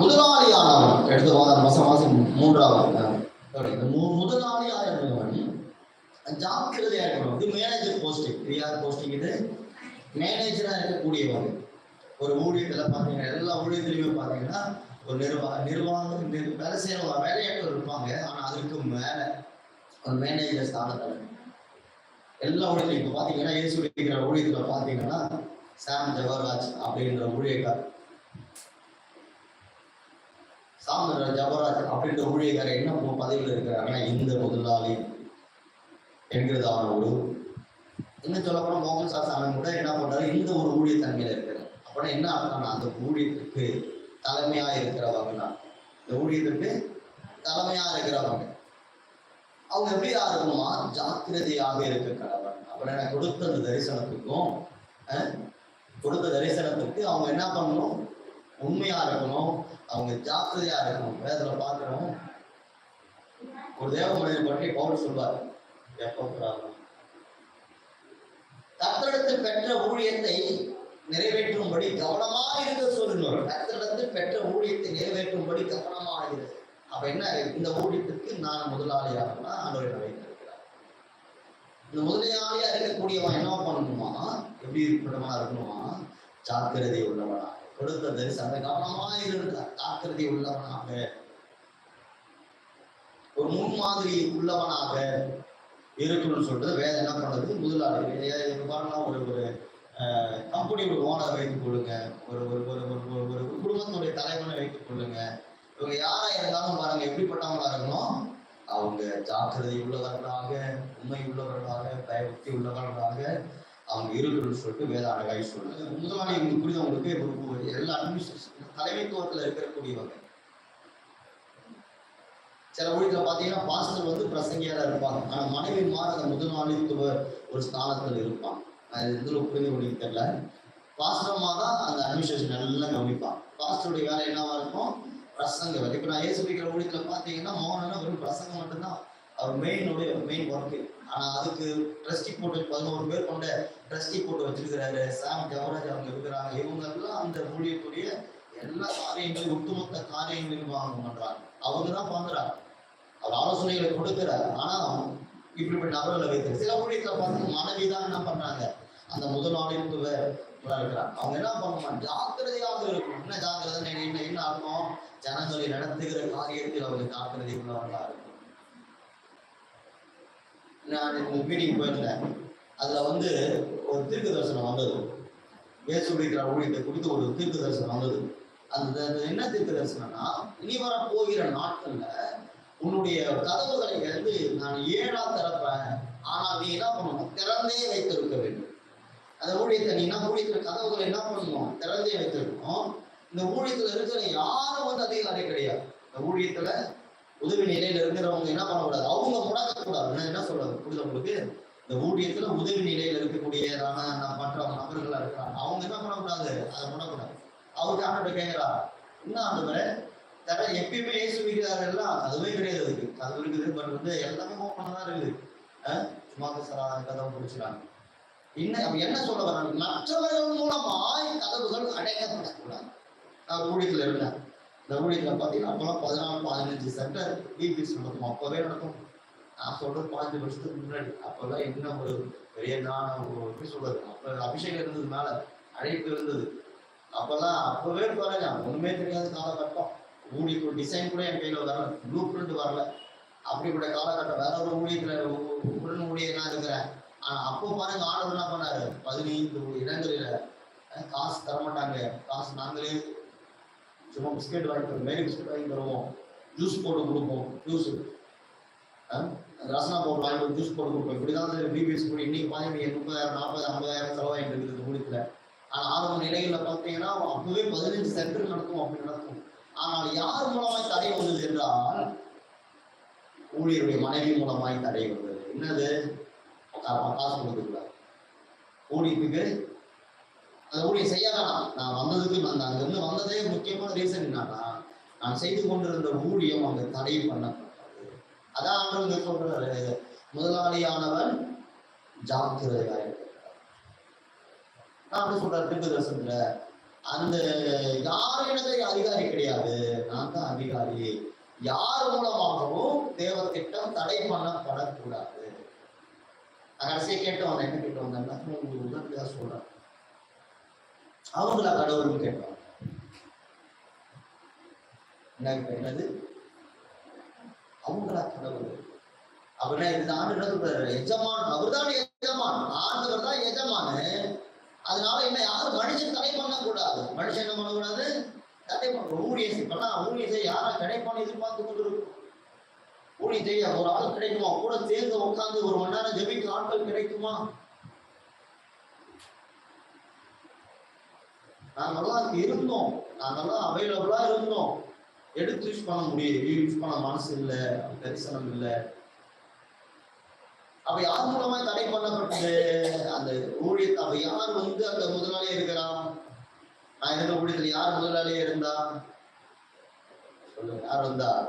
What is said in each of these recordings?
முதலாளியானவன் எடுத்து வாங்க மாசம் மாசம் மூன்றாவது. sorry, இந்த ஜாக்கிரதையா இருக்கணும். இது மேனேஜர் போஸ்டிங் இது யார் போஸ்டிங் இது. மேனேஜரா இருக்கக்கூடியவன் ஒரு ஊழியத்துல பாத்தீங்கன்னா எல்லா ஊழியத்திலையுமே பாத்தீங்கன்னா ஒரு நிர்வாக நிர்வாகம் வேலை செய்யறவங்க வேலையாட்கள் இருப்பாங்க. ஆனா அதுக்கு மேல ஒரு மேனேஜர் ஸ்தானத்துல எல்லா ஊழியத்திலையும் இப்ப பாத்தீங்கன்னா இயேசு ஊழியத்துல பாத்தீங்கன்னா சாம் ஜவஹர்ராஜ் அப்படின்ற ஊழியக்கார் சாம் ஜபராஜ் அப்படின்ற ஊழியக்காரர் என்ன பதவியில் பதவியில இருக்கிறாங்கன்னா இந்த முதலாளி என்கிறதான ஒரு இன்னும் சொல்லப்போனால் மோகன் மோகன் சாசாமி கூட என்ன பண்றாரு இந்த ஒரு ஊழிய தன்மையில இருக்கிறார். அப்படின்னா என்ன அர்த்தம்னா அந்த ஊழியத்துக்கு தலைமையா இருக்கிறவங்க தான். இந்த ஊழியத்துக்கு தலைமையா இருக்கிறவங்க. அவங்க எப்படி இருக்கணுமா ஜாக்கிரதையாக இருக்க அப்புறம் எனக்கு கொடுத்த அந்த தரிசனத்துக்கும் கொடுத்த தரிசனத்துக்கு அவங்க என்ன பண்ணணும்? உண்மையா இருக்கணும் அவங்க ஜாக்கிரதையா இருக்கணும் வேதத்துல பார்க்கணும். ஒரு தேவ மனிதன் பற்றி பவுல் சொல்வார் எப்போ கத்தரிடத்தில் பெற்ற ஊழியத்தை நிறைவேற்றும்படி கவனமாக இருக்க சொல்லுங்கள். கத்தரிடத்தில் பெற்ற ஊழியத்தை நிறைவேற்றும்படி கவனமாக இருக்கு அப்ப என்ன? இந்த ஊழியத்துக்கு நான் முதலாளியாகனா ஆண்டவர் வைத்திருக்கிறார் இந்த முதலாளியா இருக்கக்கூடியவன் என்ன பண்ணணுமா? எப்படி இருக்கணுமா? இருக்கணுமா? ஜாக்கிரதை உள்ளவனா. கொடுத்த தரிசனம் கவனமாக இருந்த ஜாக்கிரதை உள்ளவனாக. ஒரு முன்மாதிரி உள்ளவனாக இருக்கணும்னு சொல்றது வேற என்ன பண்ணுறது முதலாளி பாருங்க ஒரு ஒரு கம்பெனி ஒரு ஓனர் வைத்துக் கொள்ளுங்க. ஒரு ஒரு ஒரு ஒரு ஒரு ஒரு குடும்பத்தினுடைய தலைவனை வைத்துக் கொள்ளுங்க. இவங்க யாரா இருந்தாலும் பாருங்க எப்படிப்பட்டவங்களா இருக்கணும்? அவங்க ஜாக்கிரதை உள்ளவர்களாக உண்மை உள்ளவர்களாக பயபக்தி உள்ளவர்களாக அவங்க இருக்கணும்னு சொல்லிட்டு வேத அழகாய் சொல்லுது. முதலாளி உங்களுக்கு புரியுது எல்லா அட்மினிஸ்ட்ரேஷன் தலைமைத்துவத்துல இருக்கக்கூடியவங்க. சில ஊழியத்துல பாத்தீங்கன்னா பாஸ்டர் வந்து பிரசங்கியாரா இருப்பாங்க. ஆனா மனைவி மாற அந்த முதலாளித்துவ ஒரு ஸ்தானத்தில் இருப்பான். அது இதுல புரிந்து கொள்ள தெரியல? பாஸ்டர்மா தான் அந்த அட்மினிஸ்ட்ரேஷன் எல்லாம் கவனிப்பான். பாஸ்டருடைய வேலை என்னவா இருக்கும்? பிரசங்க வேலை. இப்போ நான் ஏசுபிக்கிற ஊழியத்தில் பார்த்தீங்கன்னா பாத்தீங்கன்னா வெறும் பிரசங்கம் மட்டும்தான். அவர் மெயினுடைய மெயின் ஒர்க்கு ஆனால் அதுக்கு ட்ரஸ்டி போட்டு பதினோரு பேர் கொண்ட ட்ரஸ்டி போட்டு வச்சிருக்கிறாரு. சாம் ஜவராஜ் அவங்க இருக்கிறாங்க. இவங்கெல்லாம் அந்த மொழியக்கூடிய எல்லா காரியங்களும் ஒட்டுமொத்த காரியங்களையும் வாங்க பண்றாங்க. அவங்க தான் பண்றாங்க அவர் ஆலோசனைகளை கொடுக்கிறார். ஆனா இப்படிப்பட்ட நபர்களை வைத்து சில மொழியத்தில் பார்த்து மனைவி தான் என்ன பண்றாங்க? அந்த முதலாளித்துவ இருக்கிறாங்க. அவங்க என்ன பண்ணுவாங்க? ஜாக்கிரதையாக இருக்கணும். என்ன ஜாக்கிரதை? என்ன என்ன அர்த்தம்? ஜனங்களை நடத்துகிற காரியத்தில் அவங்க ஜாக்கிரதை உள்ளவர்களா இருக்கும் நான் மீட்டிங் போயிருந்தேன். அதில் வந்து ஒரு தீர்க்க தரிசனம் வந்தது. இயேசு ஊழியத்தை குறித்து ஒரு தீர்க்க தரிசனம் வந்தது. அந்த என்ன தீர்க்க தரிசனம்னா இனி வர போகிற நாட்கள்ல உன்னுடைய கதவுகளை வந்து நான் ஏழா திறப்பேன். ஆனால் நீ என்ன பண்ணணும்? திறந்தே வைத்திருக்க வேண்டும். அந்த ஊழியத்தை நீ என்ன ஊழியத்தில் கதவுகளை என்ன பண்ணணும்? திறந்தே வைத்திருக்கணும். இந்த ஊழியத்தில் இருக்கிற யாரும் வந்து அதிகாரி கிடையாது. இந்த ஊழியத்துல உதவி நிலையில இருக்கிறவங்க என்ன பண்ணக்கூடாது? அவங்க முடக்கக்கூடாது. நான் என்ன சொல்றது? புரியுது உங்களுக்கு? இந்த ஊதியத்துல உதவி நிலையில இருக்கக்கூடியதான நான் மற்ற நபர்களா இருக்கிறாங்க அவங்க என்ன பண்ணக்கூடாது? அதை முடக்கூடாது. அவருக்கு ஆண்டு கேட்கிறா? என்ன ஆண்டு தர எப்பயுமே இயேசு எல்லாம்? அதுவே கிடையாது அதுக்கு அது இருக்குது பட் வந்து எல்லாமே ஓப்பனா தான் இருக்குது. சும்மா சரா கதவு பிடிச்சிடாங்க. இன்னும் அப்ப என்ன சொல்ல வர்றாங்க மற்றவர்கள் மூலமாய் கதவுகள் அடைக்கப்படக்கூடாது. நான் ஊழியத்துல இருந்தேன். இந்த பார்த்தீங்கன்னா பாத்தீங்கன்னா பதினாலு பதினஞ்சு சென்டர் பிபிஎஸ் நடக்கும். அப்பவே நடக்கும். நான் சொல்றது பாஞ்சு வருஷத்துக்கு முன்னாடி. அப்போல்லாம் என்ன ஒரு பெரிய நான் ஒரு எப்படி சொல்றது? அப்ப அபிஷேகம் இருந்தது மேல அழைப்பு இருந்தது. அப்போல்லாம் அப்பவே பாருங்க ஒண்ணுமே தெரியாத காலகட்டம். ஊழியர் டிசைன் கூட என் கையில வரல. ப்ளூ பிரிண்ட் வரல. அப்படிப்பட்ட காலகட்டம். வேற ஒரு ஊழியத்துல உடன் ஊழியனா இருக்கிறேன். ஆனா அப்போ பாருங்க ஆண்டவர் என்ன பண்ணாரு? பதினைந்து இடங்களில காசு தர மாட்டாங்க காசு நாங்களே சும்மா பிஸ்கெட் வாங்கி தருவோம் மேரி பிஸ்கெட் வாங்கி தருவோம்? ஜூஸ் போட்டு கொடுப்போம். ஜூஸ். ரசனா போட்டு வாங்கி ஜூஸ் போட்டு கொடுப்போம். இப்படிதான் பிபிஎஸ் கூட இன்னைக்கு பாத்தீங்கன்னா முப்பதாயிரம் நாற்பது ஐம்பதாயிரம் செலவாயிட்டு இருக்குது இந்த ஊழியத்துல. ஆனா ஆரம்ப நிலையில பார்த்தீங்கன்னா அப்பவே பதினஞ்சு சென்டர் நடக்கும் அப்படி நடக்கும். ஆனால் யார் மூலமாய் தடை வந்தது என்றால் ஊழியருடைய மனைவி மூலமாய் தடை வந்தது. என்னது? காசு கொடுத்துக்கலாம் ஊழியத்துக்கு அந்த ஊழியம் செய்ய வேணாம் நான் வந்ததுக்கு நான் அங்கிருந்து வந்ததே முக்கியமான ரீசன் என்னன்னா நான் செய்து கொண்டிருந்த ஊழியம் அங்க தடை பண்ணப்பட்டது. அதான் ஆண்டவங்க சொல்றாரு முதலாளியானவன் ஜாக்கிரதையாக நான் அப்படி சொல்றாரு திருப்பதி தரிசனத்துல அந்த யார் எனது அதிகாரி கிடையாது நான் தான் அதிகாரி. யார் மூலமாகவும் தேவ திட்டம் தடை பண்ணப்படக்கூடாது. கடைசியை கேட்டு வந்தேன் என்ன கேட்டு வந்தேன் உங்களுக்கு உடனடியாக சொல்றேன். அவங்கள கடவுள்னு கேட்பாங்க. என்ன கேட்டது அவங்களா கடவுள். அப்படின்னா இந்த ஆண்டு சொல்றாரு? எஜமான். அவர்தான் எஜமான். ஆண்டவர் தான் எஜமானு. அதனால என்ன யாரும் மனுஷன் தடை பண்ணக்கூடாது. மனுஷன் என்ன பண்ணக்கூடாது? தடை பண்ண ஊழியம் இப்பெல்லாம் ஊழியம் யாரா கிடைப்பான்னு எதிர்பார்த்து கொண்டு இருக்கும் ஊழியம் ஒரு ஆள் கிடைக்குமா? கூட சேர்ந்து உட்காந்து ஒரு மணி நேரம் ஜெபிக்கு ஆட்கள் கிடைக்குமா? நாங்கெல்லாம் அங்கே இருந்தோம். நாங்கெல்லாம் அவைலபிளாக இருந்தோம். எடுத்து யூஸ் பண்ண முடியும் யூஸ் பண்ண மனசு இல்ல தரிசனம் இல்லை. அப்ப யார் மூலமா தடை பண்ணப்பட்டது? அந்த ஊழியத்தை அப்ப யார் வந்து அந்த முதலாளியா இருக்கிறான் நான் இருந்த ஊழியத்துல யார் முதலாளியா இருந்தா? சொல்லுங்க. யார் வந்தா?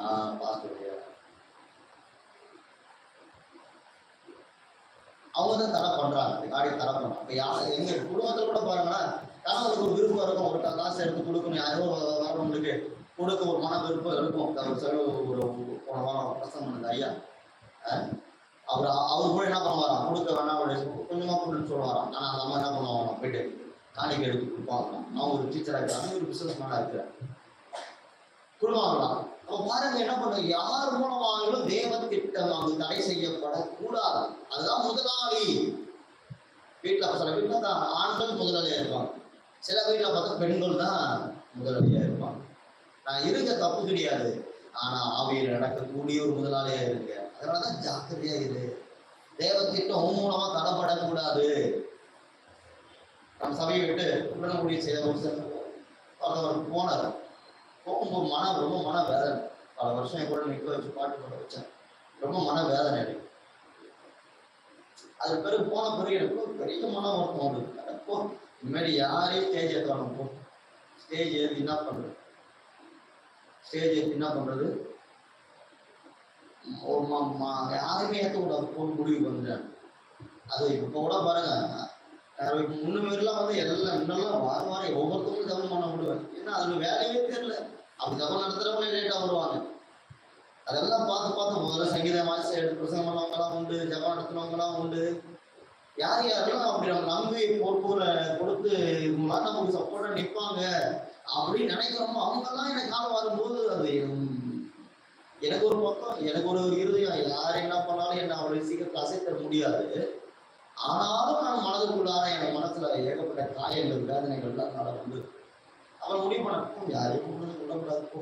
ஆஹ் பாஸ்டர் அவங்க தான் தடை பண்றாங்க இந்த தடை பண்றாங்க இப்போ யார் எங்க குடும்பத்தில் கூட பாருங்கன்னா கணவருக்கு ஒரு விருப்பம் இருக்கும். ஒரு காசு எடுத்து கொடுக்கணும். யாரோ வரவங்களுக்கு கொடுக்க ஒரு மன விருப்பம் இருக்கும் அவர் செலவு ஒரு போன வாரம் பிரசங்கம் பண்ணது ஐயா. அவர் அவர் கூட என்ன பண்ணுவாராம்? கொடுக்க வேணாம் அப்படின்னு கொஞ்சமா கொடுன்னு சொல்லுவாராம். ஆனா அந்த அம்மா என்ன பண்ணுவாங்க? போயிட்டு காணிக்கை எடுத்து கொடுப்பாங்க நான் ஒரு டீச்சரா இருக்கிறாங்க ஒரு பிசினஸ் மேனா இருக்கிறேன் கொடுவாங்களாம் பாருங்க என்ன பண்ணும்? யார் மூலமாகிலும் தேவ திட்டம் அங்கு தடை செய்யப்படக்கூடாது. அதுதான் முதலாளி. வீட்டுல சில வீட்டுல தான் ஆண்கள் முதலாளியா இருப்பாங்க. சில வீட்டுல பார்த்தா பெண்கள் தான் முதலாளியா இருப்பாங்க. நான் இருக்க தப்பு கிடையாது. ஆனா ஆவியில் நடக்கக்கூடிய ஒரு முதலாளியா இருங்க. அதனாலதான் ஜாக்கிரதையா இரு. தேவ திட்டம் மூலமா தடப்படக்கூடாது. நம்ம சபையை விட்டு உடனடிய செய்த ஒரு போனார். போகும்போது மன ரொம்ப மன வேதனை. பல வருஷம் என் கூட நிற்க வச்சு பாட்டு போட வச்சேன். ரொம்ப மன வேதனை எனக்கு அது பிறகு போன பிறகு எனக்கு ஒரு பெரிய மன வருத்தம் வருது அப்போ இனிமேல் யாரையும் ஸ்டேஜ் ஏற்றணும் போ. ஸ்டேஜ் ஏறி என்ன பண்றது? ஸ்டேஜ் ஏறி என்ன பண்றது? யாருமே ஏற்றக்கூடாது போன் முடிவுக்கு வந்துட்டேன். அது இப்போ கூட பாருங்க. முன்ன மாதிரிலாம் வந்து எல்லாம் இன்னெல்லாம் வாரம் வாரம் ஒவ்வொருத்தவங்களும் ஜபம் பண்ண விடுவேன். ஏன்னா அதுல வேலையே தெரியல. அப்படி ஜபம் நடத்துறவங்களே லேட்டா வருவாங்க. அதெல்லாம் பார்த்து பார்த்து முதல்ல சங்கீத வாசி பிரசங்கம் பண்ணவங்கலாம் உண்டு ஜபம் நடத்துனவங்கலாம் உண்டு. யார் யாரெல்லாம் அப்படி நம்ம நம்பி பொறுப்புகளை கொடுத்து இவங்களாம் நமக்கு சப்போர்ட்டா நிற்பாங்க அப்படின்னு நினைக்கிறோமோ அவங்கெல்லாம் எனக்கு காலம் வரும்போது அது எனக்கு ஒரு பக்கம் எனக்கு ஒரு இருதயம். யார் என்ன பண்ணாலும் என்ன அவ்வளவு சீக்கிரத்தில் அசைத்த முடியாது. ஆனாலும் நான் மனது ஏகப்பட்ட காயங்கள் வேதனைகள்லாம் அதனால வந்து அப்புறம் முடிவு பண்ண யாரையும் கொண்டு விடக்கூடாது போ.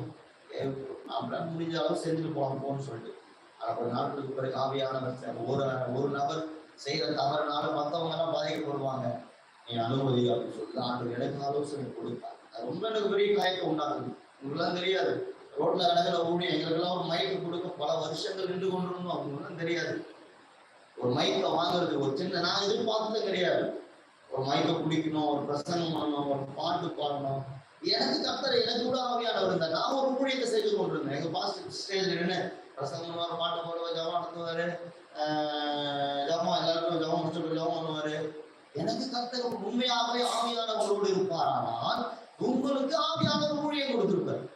அப்படிலாம் முடிஞ்ச அளவு செஞ்சுட்டு போகலாம் போன்னு சொல்லிட்டு. ஆனால் கொஞ்ச நாட்களுக்கு பிறகு ஆவியானவர் ஒரு ஒரு நபர் செய்யற தவறுனால மற்றவங்க எல்லாம் பாதிக்கப்படுவாங்க. நீ அனுமதி அப்படின்னு சொல்லிட்டு ஆண்டு எனக்கு ஆலோசனை கொடுத்தாங்க அது ரொம்ப எனக்கு பெரிய காயத்தை உண்டாகுது உங்களுக்குலாம் தெரியாது. ரோட்ல கடற்கிற ஓடி எங்களுக்கெல்லாம் ஒரு மைக்கு கொடுக்க பல வருஷங்கள் நின்று கொண்டிருந்தோம். அவங்களுக்குலாம் தெரியாது. ஒரு மைக்கை வாங்குறதுக்கு ஒரு சின்ன நான் எதிர்பார்த்தது கிடையாது. ஒரு மைக்க குடிக்கணும் ஒரு பிரசங்கம் பண்ணணும் ஒரு பாட்டு பாடணும். எனக்கு கத்தர் எனக்கு கூட ஆவியானவர் இருந்தார். நான் ஒரு ஊழியத்தை செய்து கொண்டிருந்தேன். எங்க பாஸ்ட் ஸ்டேஜ் நின்று பிரசங்கம் பண்ணுவார் பாட்டு பாடுவார் ஜபம் நடத்துவாரு. ஆஹ் ஜபம் எல்லாருக்கும் ஜபம் முடிச்சுட்டு ஜபம் பண்ணுவாரு. எனக்கு கத்தர் உண்மையாகவே ஆவியானவரோடு இருப்பார். ஆனால் உங்களுக்கு ஆவியானவர் ஊழியம் கொடுத்திருப்பார்.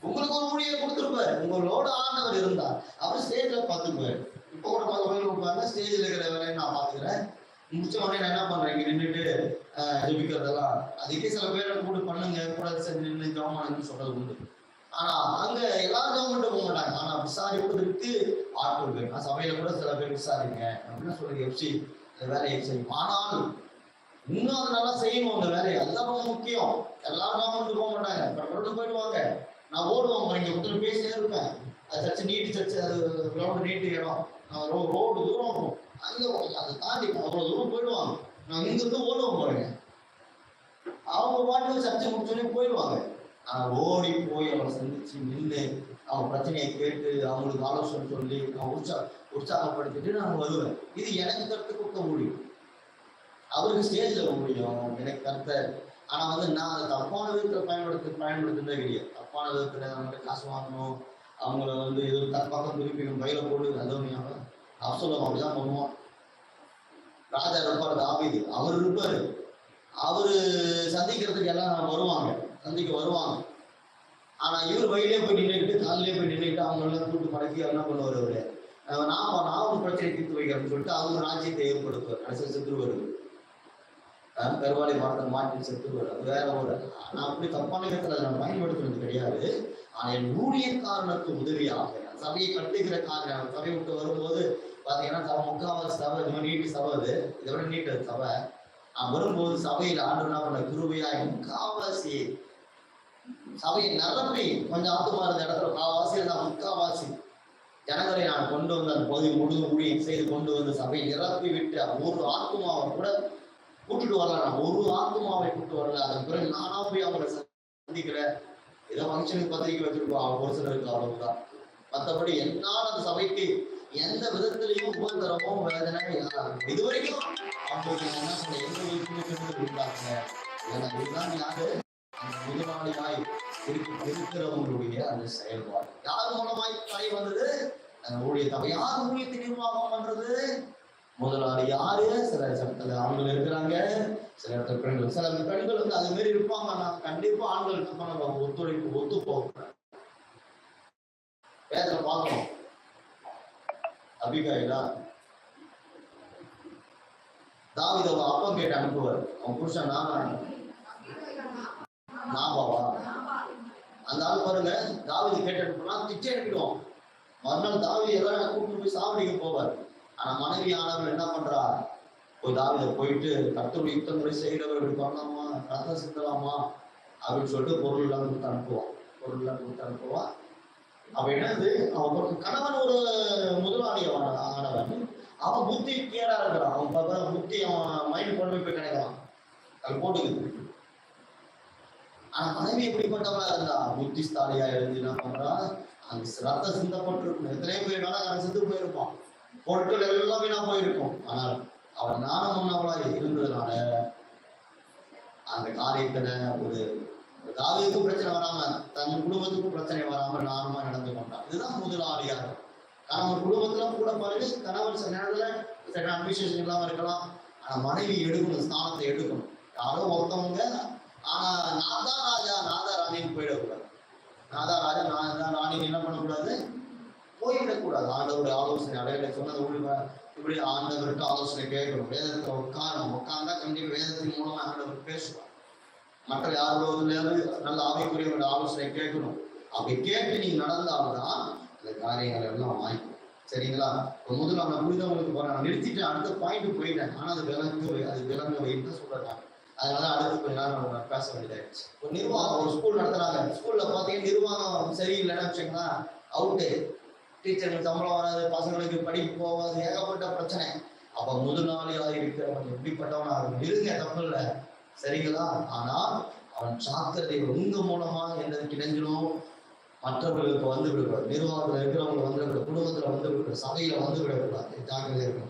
உங்களுக்கு ஒரு ஊழியம் கொடுத்திருப்பார். உங்களோட ஆண்டவர் இருந்தார். அவர் ஸ்டேஜ்ல பார்த்துக்குவார். இப்போ கூட பல பேர் உட்கார்ந்து ஸ்டேஜ்ல இருக்கிற வேலையை நான் முடிச்ச உடனே நான் என்ன பண்றேன் இங்க நின்றுட்டு ஜெபிக்கிறதெல்லாம். அதுக்கே சில பேர் கூட பண்ணுங்க கூட சரி நின்று ஜவமானு சொல்றது உண்டு. ஆனா அங்க எல்லாரும் கவர்மெண்ட் போக மாட்டாங்க. ஆனா விசாரிப்பதற்கு ஆட்கள் வேணும். நான் சபையில கூட சில பேர் விசாரிங்க அப்படின்னு சொல்லுங்க எஃப்சி இந்த வேலையை செய்யும் ஆனால் இன்னும் அதை நல்லா செய்யணும் அந்த வேலையை. அதுதான் ரொம்ப முக்கியம். எல்லாரும் கவர்மெண்ட் போக மாட்டாங்க. பட்டு போயிடுவாங்க. நான் ஓடுவாங்க. இங்க ஒருத்தர் பேசிட்டே இருப்பேன். அது சர்ச்சு நீட்டு சர்ச்சு அது கிரௌண்ட் நீட்டு இடம். ரோடு தூரம் இருக்கும் அதை தாண்டி அவ்வளோ தூரம் போயிடுவாங்க. நான் இங்க இருந்து ஓடுவோம் பாருங்க அவங்க பாட்டுக்கு சர்ச்சை முடிச்சோடனே போயிடுவாங்க. நான் ஓடி போய் அவனை சந்திச்சு நின்று அவன் பிரச்சனையை கேட்டு அவங்களுக்கு ஆலோசனை சொல்லி நான் உற்சா உற்சாகப்படுத்திட்டு நான் வருவேன். இது எனக்கு கருத்து கொடுக்க முடியும் அவருக்கு ஸ்டேஜ்ல முடியும் எனக்கு கருத்தை ஆனால் வந்து நான் அதை தப்பான விதத்துல பயன்படுத்த பயன்படுத்துனதே கிடையாது. தப்பான விதத்தில் நம்மகிட்ட காசு வாங்கணும். அவங்கள வந்து ஏதோ தற்பாக்கம் திருப்பிக்கணும் பயில போட்டு அதுவும் அப்சலம் அப்படிதான் பண்ணுவான். ராஜா இருப்பார் தாபீது அவர் இருப்பாரு. அவரு சந்திக்கிறதுக்கு எல்லாம் வருவாங்க. சந்திக்க வருவாங்க. ஆனா இவர் வழியிலே போய் நின்றுக்கிட்டு காலிலே போய் நின்றுக்கிட்டு அவங்க எல்லாம் கூட்டு மடக்கி என்ன பண்ணுவார் அவரு நான் நான் ஒரு பிரச்சனை தீர்த்து வைக்கிறேன்னு சொல்லிட்டு அவங்க ராஜ்யத்தை ஏற்படுத்துவார். கடைசி செத்துருவாரு அஹ் கருவாளி மரத்தை மாற்றி செத்துருவார் அது வேற ஒரு நான் அப்படி தப்பான விதத்துல அதை நான் பயன்படுத்துறது கிடையாது. ஆனா என் ஊழிய காரணத்துக்கு உதவியாக சபையை கட்டுகிற காரணம் சபை விட்டு வரும்போது பாத்தீங்கன்னா சபை முக்காவாசி சபை இது மாதிரி நீட்டு சபை அது. இதை விட நீட்டு சபை. நான் வரும்போது சபையில் ஆண்டு பண்ண குருவையாய் முக்காவாசி சபையை நிரப்பி கொஞ்சம் ஆத்துமா இருந்த இடத்துல காவாசி நான் முக்காவாசி ஜனங்களை நான் கொண்டு வந்து அந்த பகுதி முழுதும் ஊழியம் செய்து கொண்டு வந்து சபையை நிரப்பி விட்டு ஒரு ஆத்துமாவை கூட கூட்டிட்டு வரலாம். ஒரு ஆத்மாவை கூட்டு வரல. அதன் பிறகு நானா போய் அவங்களை சந்திக்கிறேன் ஏதோ ஃபங்க்ஷனுக்கு பத்திரிக்கை வச்சிருக்கோம். அவங்க ஒரு சிலருக்கு அவ்வளவுதான். மற்றபடி என்னால் அந்த சபைக்கு எந்த விதத்திலையும் உபத்திரமோ வேதனை இதுவரைக்கும் அவங்களுக்கு என்ன சொல்ல எந்த விதத்திலும் இருந்தாங்க ஏன்னா இதுதான் யாரு அந்த முதலாளியாய் இருக்கிறவங்களுடைய அந்த செயல்பாடு. யார் மூலமாய் தடை வந்தது? அந்த ஊழியத்தை யார் ஊழியத்தை நிர்வாகம் பண்றது? முதலாளி யாரு? சில இடத்துல ஆண்கள் இருக்கிறாங்க. சில இடத்துல பெண்கள். சில பெண்கள் வந்து அது மாதிரி இருப்பாங்க. நான் கண்டிப்பா ஆண்களுக்கு நம்ம ஒத்துழைப்பு ஒத்து போகிறேன் வேதனை பார்க்கணும். அபிகாயிலா? தாவித அவன் அப்பம் கேட்டு அனுப்புவார். அவன் புருஷன் நான்? நாபாவா? அந்த ஆள் பாருங்க தாவிதி கேட்டு அனுப்புனா திச்சை அனுப்பிடுவான். மறுநாள் தாவிதி எல்லாம் கூப்பிட்டு போய் சாவடிக்க போவார். ஆனா மனைவி ஆனவர் என்ன பண்றார்? போய் தாவித போயிட்டு கத்தோடு யுத்த முறை செய்கிறவர் இப்படி பண்ணலாமா ரத்தம் சிந்தலாமா? அப்படின்னு சொல்லிட்டு பொருள் எல்லாம் கொடுத்து அனுப்புவான். பொருள் எல்லாம் கொடுத்து அனுப்புவான். அப்ப என்னது? அவன் கணவன் ஒரு முதலாளி அவன் ஆனவன். அவன் புத்தி கிளியரா இருக்கிறான். அவன் புத்தி அவன் மைண்ட் கொண்டு போய் கிடைக்கிறான். அது போட்டுக்குது. ஆனா மனைவி எப்படிப்பட்டவளா இருந்தா? புத்திஸ்தாலியா இருந்து என்ன பண்றா? அந்த ரத்தம் சிந்தப்பட்டிருக்கும். எத்தனையோ பேர் வேணா செத்து போயிருப்பான். பொருட்கள் எல்லாம் வீணா போயிருக்கும் ஆனால் அவர் ஞானம் உள்ளவளா இருந்ததுனால அந்த காரியத்துல ஒரு தாவியக்கும் பிரச்சனை வராம தன் குடும்பத்துக்கும் பிரச்சனை வராம நார்மலா நடந்து கொண்டான். இதுதான் முதலாளியாக. கணவன் குடும்பத்துல கூட பாருங்க கணவன் சில நேரத்துல சில அட்மினிஸ்ட்ரேஷன் இல்லாம இருக்கலாம். ஆனா மனைவி எடுக்கணும் ஸ்தானத்தை எடுக்கணும். யாரோ ஒருத்தவங்க ஆனா நான் தான் ராஜா நான் தான் ராணின்னு போயிடக்கூடாது. நான் தான் ராஜா நான் தான் ராணின்னு என்ன பண்ணக்கூடாது? போயிடக்கூடாது ஆண்டவருடைய ஆலோசனை அடையாள சொன்னது உள்ள இப்படி ஆண்டவருக்கு ஆலோசனை கேட்கணும் வேதத்தை உட்காரணும். உட்கார்ந்தா கண்டிப்பா வேதத்தின் மூலமா ஆண்டவர் பேசுவார். மற்ற யாரோட நல்ல ஆவிக்குரியவருடைய ஆலோசனை கேட்கணும். அப்படி கேட்டு நீங்க நடந்தால்தான் அந்த காரியங்கள் எல்லாம் வாய்க்கும் சரிங்களா? இப்போ முதல்ல நான் புரிதவங்களுக்கு போறேன். நான் நிறுத்திட்டு அடுத்த பாயிண்ட் போயிட்டேன். ஆனா அது விளங்கு அது விலங்கு வைத்து சொல்றாங்க. அதனால அடுத்து கொஞ்ச நேரம் நான் பேச வேண்டியதாயிடுச்சு. ஒரு நிர்வாகம் ஒரு ஸ்கூல் நடத்துறாங்க. ஸ்கூல்ல பாத்தீங்கன்னா நிர்வாகம் சரியில்லைன்னு வச்சுக்கோங்களேன். அவுட்டு டீச்சருக்கு சம்பளம் வராது பசங்களுக்கு படிப்பு போகாது ஏகப்பட்ட பிரச்சனை. அப்ப முதலாளியாக இருக்கிறவன் எப்படிப்பட்டவனா இருக்கும் இருங்க தப்பு இல்லை? சரிங்களா? ஆனால் அவன் சாக்கிரதை உங்க மூலமா என்னது கிடைஞ்சிடும் மற்றவர்களுக்கு வந்து விடக்கூடாது. நிர்வாகத்தில் இருக்கிறவங்க வந்து விடக்கூடாது குடும்பத்துல வந்து விடக்கூடாது சபையில வந்து விடக்கூடாது. ஜாக்கிரதை இருக்கணும்